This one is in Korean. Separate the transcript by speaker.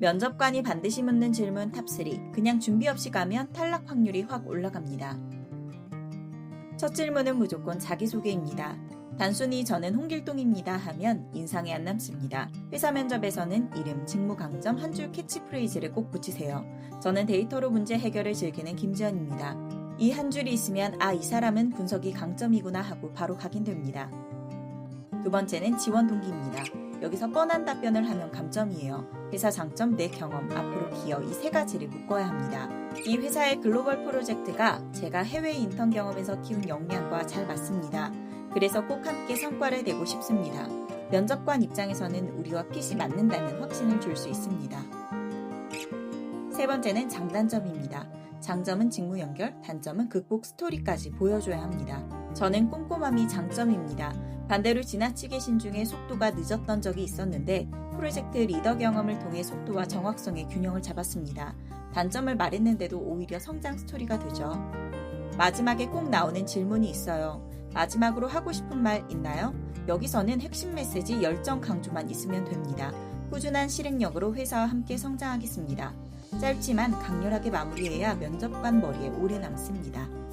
Speaker 1: 면접관이 반드시 묻는 질문 탑3. 그냥 준비 없이 가면 탈락 확률이 확 올라갑니다. 첫 질문은 무조건 자기소개입니다. 단순히 저는 홍길동입니다 하면 인상이 안 남습니다. 회사 면접에서는 이름, 직무 강점, 한 줄 캐치프레이즈를 꼭 붙이세요. 저는 데이터로 문제 해결을 즐기는 김지연입니다. 이 한 줄이 있으면 아, 이 사람은 분석이 강점이구나 하고 바로 각인됩니다. 두 번째는 지원 동기입니다. 여기서 뻔한 답변을 하면 감점이에요. 회사 장점, 내 경험, 앞으로 기여 이 세 가지를 묶어야 합니다. 이 회사의 글로벌 프로젝트가 제가 해외 인턴 경험에서 키운 역량과 잘 맞습니다. 그래서 꼭 함께 성과를 내고 싶습니다. 면접관 입장에서는 우리와 핏이 맞는다는 확신을 줄 수 있습니다. 세 번째는 장단점입니다. 장점은 직무 연결, 단점은 극복 스토리까지 보여줘야 합니다. 저는 꼼꼼함이 장점입니다. 반대로 지나치게 신중해 속도가 늦었던 적이 있었는데 프로젝트 리더 경험을 통해 속도와 정확성의 균형을 잡았습니다. 단점을 말했는데도 오히려 성장 스토리가 되죠. 마지막에 꼭 나오는 질문이 있어요. 마지막으로 하고 싶은 말 있나요? 여기서는 핵심 메시지 열정 강조만 있으면 됩니다. 꾸준한 실행력으로 회사와 함께 성장하겠습니다. 짧지만 강렬하게 마무리해야 면접관 머리에 오래 남습니다.